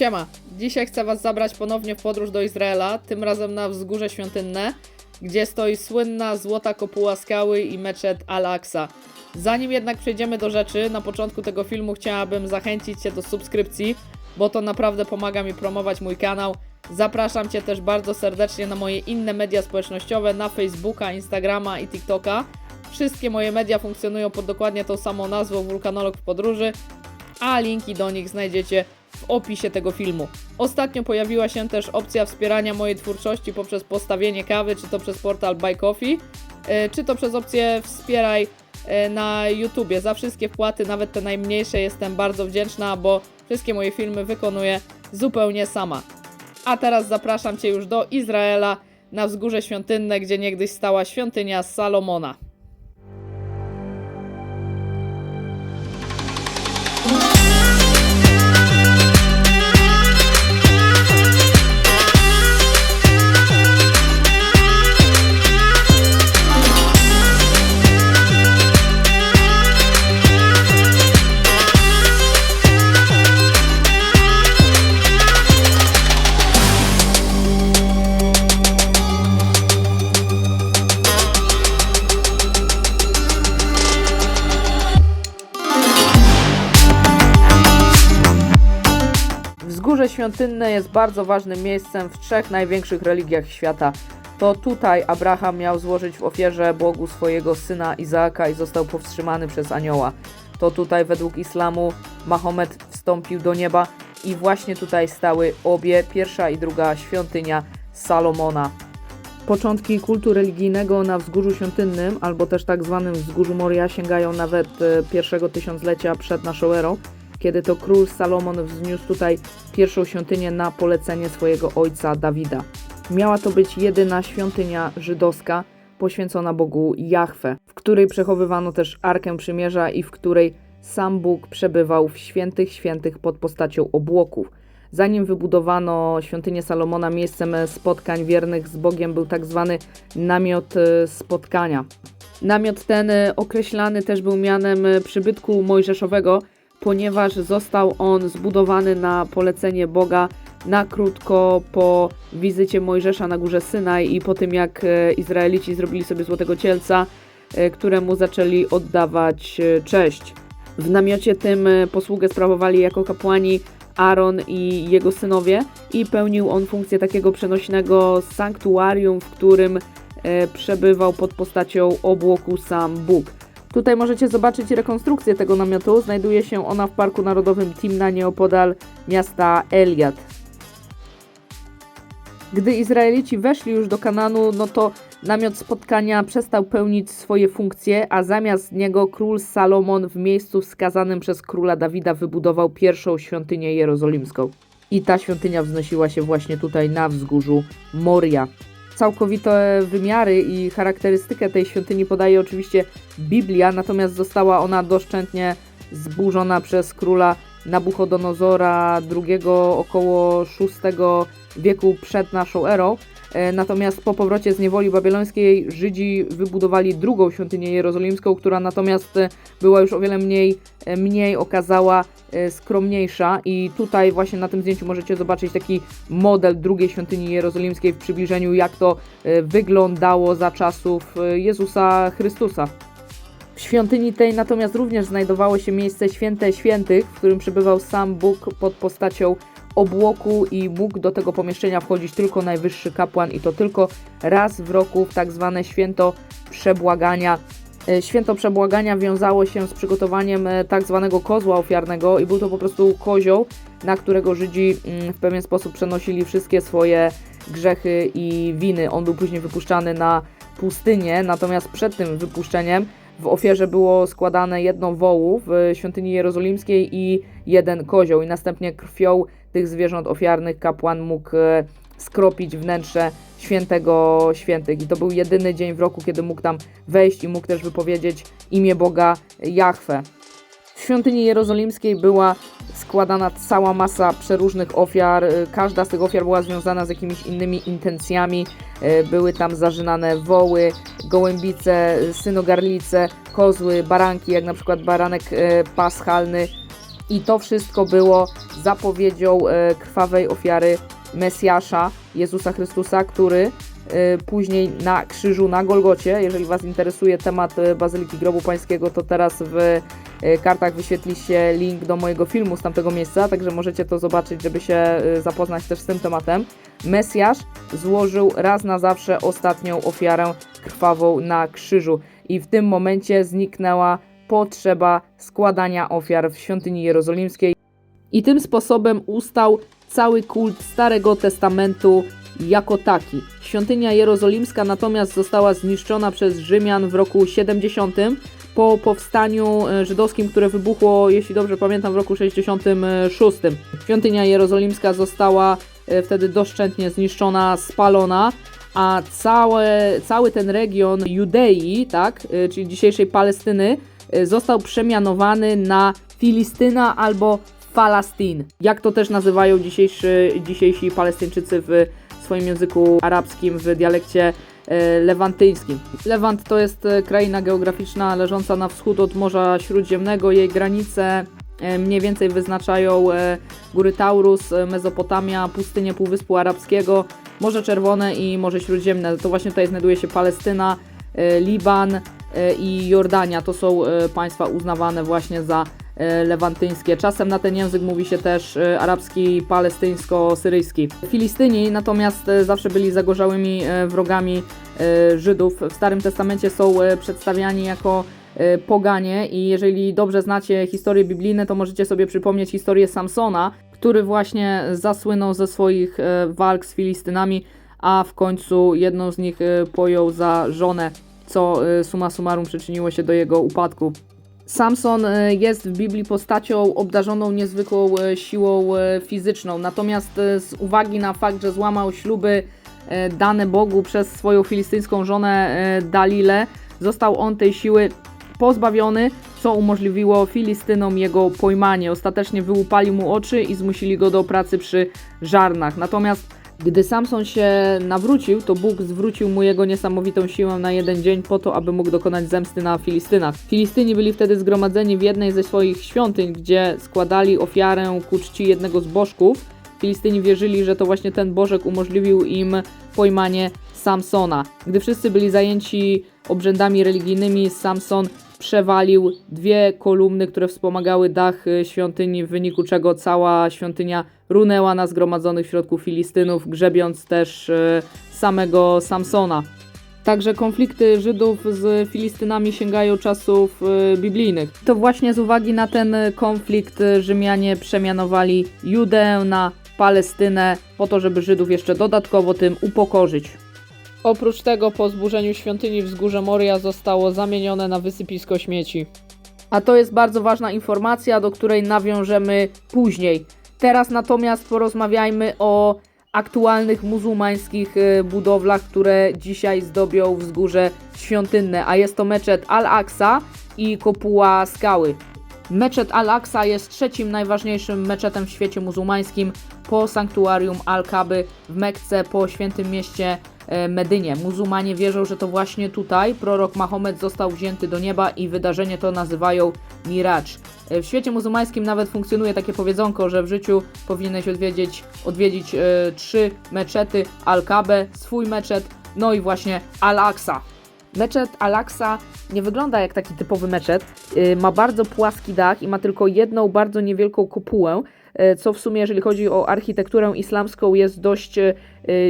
Siema, dzisiaj chcę Was zabrać ponownie w podróż do Izraela, tym razem na wzgórze świątynne, gdzie stoi słynna złota kopuła skały i meczet Al-Aqsa. Zanim jednak przejdziemy do rzeczy, na początku tego filmu chciałabym zachęcić Cię do subskrypcji, bo to naprawdę pomaga mi promować mój kanał. Zapraszam Cię też bardzo serdecznie na moje inne media społecznościowe, na Facebooka, Instagrama i TikToka. Wszystkie moje media funkcjonują pod dokładnie tą samą nazwą Wulkanolog w podróży, a linki do nich znajdziecie w opisie tego filmu. Ostatnio pojawiła się też opcja wspierania mojej twórczości poprzez postawienie kawy, czy to przez portal Buy Coffee, e, czy to przez opcję wspieraj e, na YouTubie. Za wszystkie wpłaty, nawet te najmniejsze, jestem bardzo wdzięczna, bo wszystkie moje filmy wykonuję zupełnie sama. A teraz zapraszam Cię już do Izraela, na wzgórze świątynne, gdzie niegdyś stała świątynia Salomona. Wzgórze Świątynne jest bardzo ważnym miejscem w trzech największych religiach świata. To tutaj Abraham miał złożyć w ofierze Bogu swojego syna Izaaka i został powstrzymany przez anioła. To tutaj według islamu Mahomet wstąpił do nieba i właśnie tutaj stały obie, pierwsza i druga świątynia Salomona. Początki kultu religijnego na Wzgórzu Świątynnym, albo też tak zwanym Wzgórzu Moria, sięgają nawet e, pierwszego tysiąclecia przed naszą erą, kiedy to król Salomon wzniósł tutaj pierwszą świątynię na polecenie swojego ojca Dawida. Miała to być jedyna świątynia żydowska poświęcona Bogu Jahwe, w której przechowywano też Arkę Przymierza i w której sam Bóg przebywał w świętych świętych pod postacią obłoków. Zanim wybudowano świątynię Salomona, miejscem spotkań wiernych z Bogiem był tak zwany namiot e, spotkania. Namiot ten e, określany też był mianem e, przybytku mojżeszowego, ponieważ został on zbudowany na polecenie Boga na krótko po wizycie Mojżesza na górze Synaj i po tym jak e, Izraelici zrobili sobie złotego cielca, e, któremu zaczęli oddawać e, cześć. W namiocie tym posługę sprawowali jako kapłani Aaron i jego synowie i pełnił on funkcję takiego przenośnego sanktuarium, w którym przebywał pod postacią obłoku sam Bóg. Tutaj możecie zobaczyć rekonstrukcję tego namiotu. Znajduje się ona w Parku Narodowym Timna nieopodal miasta Eliad. Gdy Izraelici weszli już do Kananu, no to namiot spotkania przestał pełnić swoje funkcje, a zamiast niego król Salomon w miejscu wskazanym przez króla Dawida wybudował pierwszą świątynię jerozolimską. I ta świątynia wznosiła się właśnie tutaj na wzgórzu Moria. Całkowite wymiary i charakterystykę tej świątyni podaje oczywiście Biblia, natomiast została ona doszczętnie zburzona przez króla Nabuchodonozora II około VI wieku przed naszą erą. E, Natomiast po powrocie z niewoli babilońskiej Żydzi wybudowali drugą świątynię jerozolimską, która natomiast e, była już o wiele mniej, e, mniej okazała skromniejsza i tutaj właśnie na tym zdjęciu możecie zobaczyć taki model drugiej świątyni jerozolimskiej w przybliżeniu jak to wyglądało za czasów Jezusa Chrystusa. W świątyni tej natomiast również znajdowało się miejsce święte świętych, w którym przebywał sam Bóg pod postacią obłoku i mógł do tego pomieszczenia wchodzić tylko najwyższy kapłan i to tylko raz w roku w tak zwane święto przebłagania. E, Święto przebłagania wiązało się z przygotowaniem e, tak zwanego kozła ofiarnego i był to po prostu kozioł, na którego Żydzi mm, w pewien sposób przenosili wszystkie swoje grzechy i winy. On był później wypuszczany na pustynię, natomiast przed tym wypuszczeniem w ofierze było składane jedno wołu w świątyni jerozolimskiej i jeden kozioł i następnie krwią tych zwierząt ofiarnych kapłan mógł e, skropić wnętrze świętego świętych. I to był jedyny dzień w roku, kiedy mógł tam wejść i mógł też wypowiedzieć imię Boga Jahwe. W świątyni jerozolimskiej była składana cała masa przeróżnych ofiar. Y, Każda z tych ofiar była związana z jakimiś innymi intencjami. Y, Były tam zarzynane woły, gołębice, synogarlice, kozły, baranki, jak na przykład baranek paschalny. I to wszystko było zapowiedzią e, krwawej ofiary Mesjasza, Jezusa Chrystusa, który e, później na krzyżu na Golgocie, jeżeli Was interesuje temat e, Bazyliki Grobu Pańskiego, to teraz w kartach wyświetli się link do mojego filmu z tamtego miejsca, także możecie to zobaczyć, żeby się zapoznać też z tym tematem. Mesjasz złożył raz na zawsze ostatnią ofiarę krwawą na krzyżu i w tym momencie zniknęła potrzeba składania ofiar w świątyni jerozolimskiej. I tym sposobem ustał cały kult Starego Testamentu jako taki. Świątynia jerozolimska natomiast została zniszczona przez Rzymian w roku 70 po powstaniu e, żydowskim, które wybuchło, jeśli dobrze pamiętam, w roku 66. Świątynia jerozolimska została e, wtedy doszczętnie zniszczona, spalona, a całe, cały ten region Judei, tak, e, czyli dzisiejszej Palestyny, został przemianowany na Filistyna albo Falastin. Jak to też nazywają dzisiejszy, dzisiejsi Palestyńczycy w swoim języku arabskim, w dialekcie e, lewantyńskim. Lewant to jest e, kraina geograficzna leżąca na wschód od Morza Śródziemnego. Jej granice mniej więcej wyznaczają góry Taurus, Mezopotamia, pustynię Półwyspu Arabskiego, Morze Czerwone i Morze Śródziemne. To właśnie tutaj znajduje się Palestyna, Liban i Jordania. To są e, państwa uznawane właśnie za e, lewantyńskie. Czasem na ten język mówi się też e, arabski, palestyńsko-syryjski. Filistyni natomiast zawsze byli zagorzałymi wrogami Żydów. W Starym Testamencie są przedstawiani jako poganie i jeżeli dobrze znacie historie biblijne, to możecie sobie przypomnieć historię Samsona, który właśnie zasłynął ze swoich walk z Filistynami, a w końcu jedną z nich pojął za żonę, co e, summa summarum przyczyniło się do jego upadku. Samson e, jest w Biblii postacią obdarzoną niezwykłą e, siłą fizyczną, natomiast z uwagi na fakt, że złamał śluby dane Bogu przez swoją filistyńską żonę Dalilę, został on tej siły pozbawiony, co umożliwiło Filistynom jego pojmanie. Ostatecznie wyłupali mu oczy i zmusili go do pracy przy żarnach. Natomiast gdy Samson się nawrócił, to Bóg zwrócił mu jego niesamowitą siłę na jeden dzień po to, aby mógł dokonać zemsty na Filistynach. Filistyni byli wtedy zgromadzeni w jednej ze swoich świątyń, gdzie składali ofiarę ku czci jednego z bożków. Filistyni wierzyli, że to właśnie ten bożek umożliwił im pojmanie Samsona. Gdy wszyscy byli zajęci obrzędami religijnymi, Samson przewalił dwie kolumny, które wspomagały dach y, świątyni, w wyniku czego cała świątynia runęła na zgromadzonych w środku Filistynów, grzebiąc też y, samego Samsona. Także konflikty Żydów z Filistynami sięgają czasów y, biblijnych. To właśnie z uwagi na ten konflikt Rzymianie przemianowali Judeę na Palestynę po to, żeby Żydów jeszcze dodatkowo tym upokorzyć. Oprócz tego po zburzeniu świątyni wzgórze Moria zostało zamienione na wysypisko śmieci. A to jest bardzo ważna informacja, do której nawiążemy później. Teraz natomiast porozmawiajmy o aktualnych muzułmańskich e, budowlach, które dzisiaj zdobią wzgórze świątynne, a jest to meczet Al-Aqsa i kopuła Skały. Meczet Al-Aqsa jest trzecim najważniejszym meczetem w świecie muzułmańskim po sanktuarium Al-Kaby w Mekce, po świętym mieście Medynie. Muzułmanie wierzą, że to właśnie tutaj prorok Mahomet został wzięty do nieba i wydarzenie to nazywają Miraj. E, W świecie muzułmańskim nawet funkcjonuje takie powiedzonko, że w życiu powinieneś odwiedzić, odwiedzić e, trzy meczety, Al-Kabę, swój meczet, no i właśnie Al-Aqsa. Meczet Al-Aqsa nie wygląda jak taki typowy meczet. Yy, Ma bardzo płaski dach i ma tylko jedną bardzo niewielką kopułę, co w sumie, jeżeli chodzi o architekturę islamską, jest dość yy,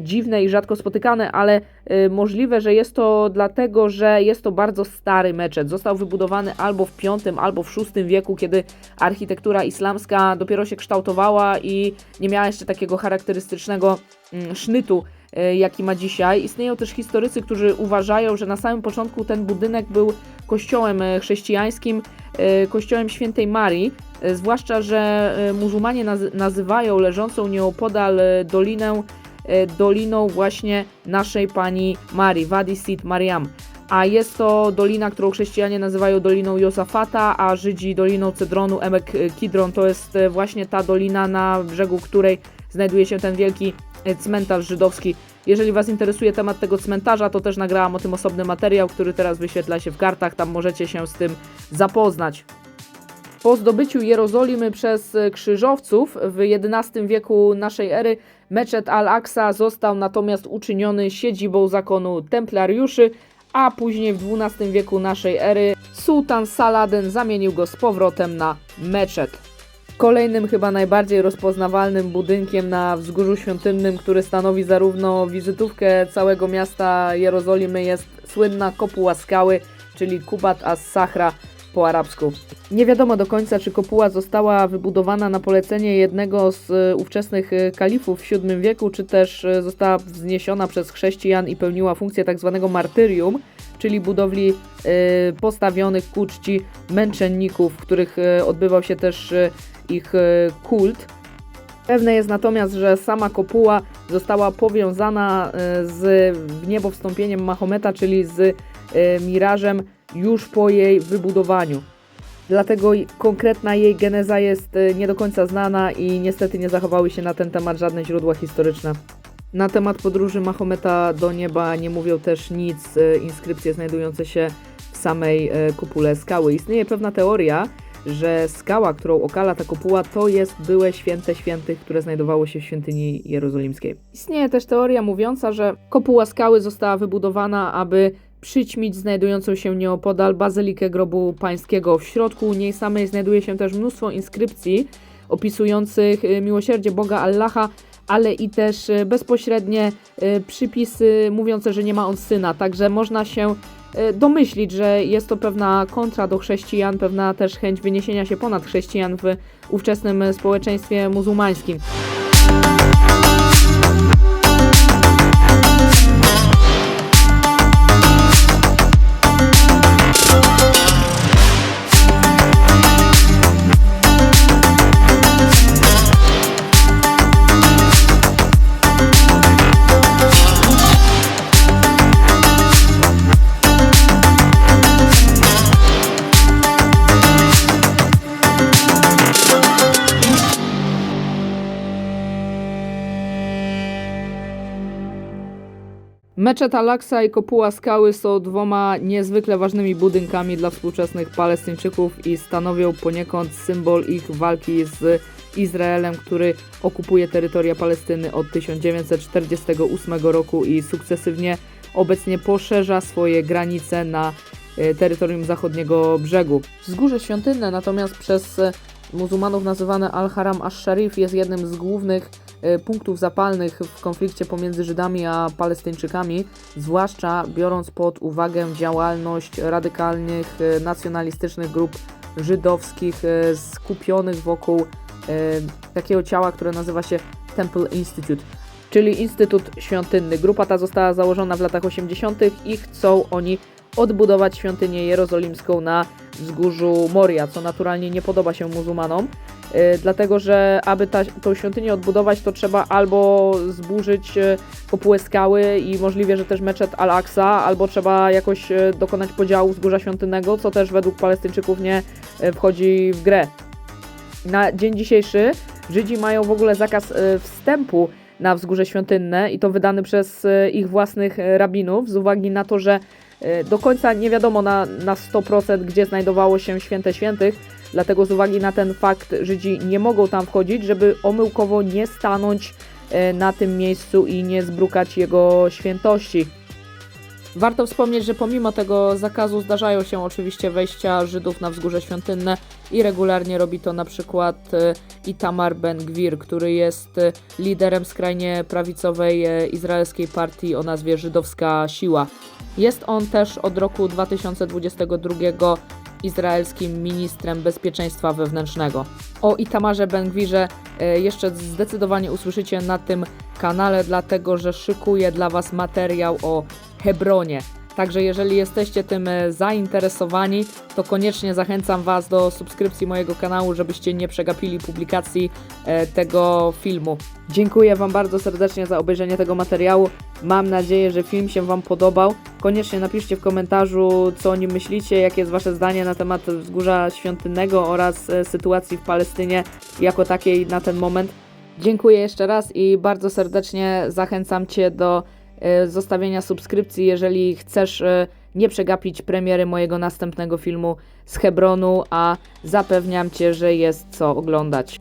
dziwne i rzadko spotykane, ale yy, możliwe, że jest to dlatego, że jest to bardzo stary meczet. Został wybudowany albo w V, albo w VI wieku, kiedy architektura islamska dopiero się kształtowała i nie miała jeszcze takiego charakterystycznego mm, sznytu e, jaki ma dzisiaj. Istnieją też historycy, którzy uważają, że na samym początku ten budynek był kościołem e, chrześcijańskim, e, kościołem świętej Marii, e, zwłaszcza, że e, muzułmanie naz- nazywają leżącą nieopodal dolinę doliną właśnie naszej Pani Marii, Wadi Sid Mariam. A jest to dolina, którą chrześcijanie nazywają Doliną Josafata, a Żydzi Doliną Cedronu, Emek Kidron. To jest właśnie ta dolina, na brzegu której znajduje się ten wielki cmentarz żydowski. Jeżeli Was interesuje temat tego cmentarza, to też nagrałam o tym osobny materiał, który teraz wyświetla się w kartach, tam możecie się z tym zapoznać. Po zdobyciu Jerozolimy przez e, krzyżowców w XI wieku naszej ery Meczet al-Aqsa został natomiast uczyniony siedzibą zakonu templariuszy, a później w XII wieku naszej ery sułtan Saladyn zamienił go z powrotem na meczet. Kolejnym, chyba najbardziej rozpoznawalnym budynkiem na wzgórzu świątynnym, który stanowi zarówno wizytówkę całego miasta Jerozolimy, jest słynna kopuła skały, czyli Kubat as-Sahra po arabsku. Nie wiadomo do końca, czy kopuła została wybudowana na polecenie jednego z e, ówczesnych e, kalifów w VII wieku, czy też e, została wzniesiona przez chrześcijan i pełniła funkcję tak zwanego martyrium, czyli budowli e, postawionych ku czci męczenników, w których e, odbywał się też e, ich kult. Pewne jest natomiast, że sama kopuła została powiązana z niebowstąpieniem Mahometa, czyli z mirażem już po jej wybudowaniu. Dlatego konkretna jej geneza jest nie do końca znana i niestety nie zachowały się na ten temat żadne źródła historyczne. Na temat podróży Mahometa do nieba nie mówią też nic e, inskrypcje znajdujące się w samej e, kopule skały. Istnieje pewna teoria, że skała, którą okala ta kopuła, to jest byłe święte świętych, które znajdowało się w świątyni jerozolimskiej. Istnieje też teoria mówiąca, że kopuła skały została wybudowana, aby przyćmić znajdującą się nieopodal bazylikę grobu pańskiego. W środku niej samej znajduje się też mnóstwo inskrypcji opisujących y, miłosierdzie Boga Allaha, ale i też y, bezpośrednie y, przypisy mówiące, że nie ma on syna. Także można się y, domyślić, że jest to pewna kontra do chrześcijan, pewna też chęć wyniesienia się ponad chrześcijan w ówczesnym społeczeństwie muzułmańskim. Meczet Al-Aqsa i Kopuła Skały są dwoma niezwykle ważnymi budynkami dla współczesnych Palestyńczyków i stanowią poniekąd symbol ich walki z Izraelem, który okupuje terytoria Palestyny od 1948 roku i sukcesywnie obecnie poszerza swoje granice na e, terytorium zachodniego brzegu. Wzgórze świątynne natomiast przez e, muzułmanów nazywane Al-Haram Ash-Sharif jest jednym z głównych punktów zapalnych w konflikcie pomiędzy Żydami a Palestyńczykami, zwłaszcza biorąc pod uwagę działalność radykalnych, e, nacjonalistycznych grup żydowskich e, skupionych wokół takiego ciała, które nazywa się Temple Institute, czyli Instytut Świątynny. Grupa ta została założona w latach 80. i chcą oni odbudować świątynię jerozolimską na wzgórzu Moria, co naturalnie nie podoba się muzułmanom, yy, dlatego że aby ta, tą świątynię odbudować, to trzeba albo zburzyć yy, kopułę skały i możliwe, że też meczet Al-Aqsa, albo trzeba jakoś yy, dokonać podziału wzgórza świątynnego, co też według Palestyńczyków nie wchodzi w grę. Na dzień dzisiejszy Żydzi mają w ogóle zakaz e, wstępu na wzgórze świątynne i to wydany przez e, ich własnych e, rabinów z uwagi na to, że e, do końca nie wiadomo na, na 100% gdzie znajdowało się święte świętych, dlatego z uwagi na ten fakt Żydzi nie mogą tam wchodzić, żeby omyłkowo nie stanąć e, na tym miejscu i nie zbrukać jego świętości. Warto wspomnieć, że pomimo tego zakazu zdarzają się oczywiście wejścia Żydów na wzgórze świątynne i regularnie robi to na przykład e, Itamar Ben-Gwir, który jest e, liderem skrajnie prawicowej e, izraelskiej partii o nazwie Żydowska Siła. Jest on też od roku 2022 izraelskim ministrem bezpieczeństwa wewnętrznego. O Itamarze Ben-Gwirze jeszcze zdecydowanie usłyszycie na tym kanale, dlatego że szykuję dla Was materiał o Hebronie. Także jeżeli jesteście tym e, zainteresowani, to koniecznie zachęcam Was do subskrypcji mojego kanału, żebyście nie przegapili publikacji e, tego filmu. Dziękuję Wam bardzo serdecznie za obejrzenie tego materiału. Mam nadzieję, że film się Wam podobał. Koniecznie napiszcie w komentarzu, co o nim myślicie, jakie jest Wasze zdanie na temat wzgórza świątynnego oraz e, sytuacji w Palestynie jako takiej na ten moment. Dziękuję jeszcze raz i bardzo serdecznie zachęcam Cię do zostawienia subskrypcji, jeżeli chcesz e, nie przegapić premiery mojego następnego filmu z Hebronu, a zapewniam Cię, że jest co oglądać.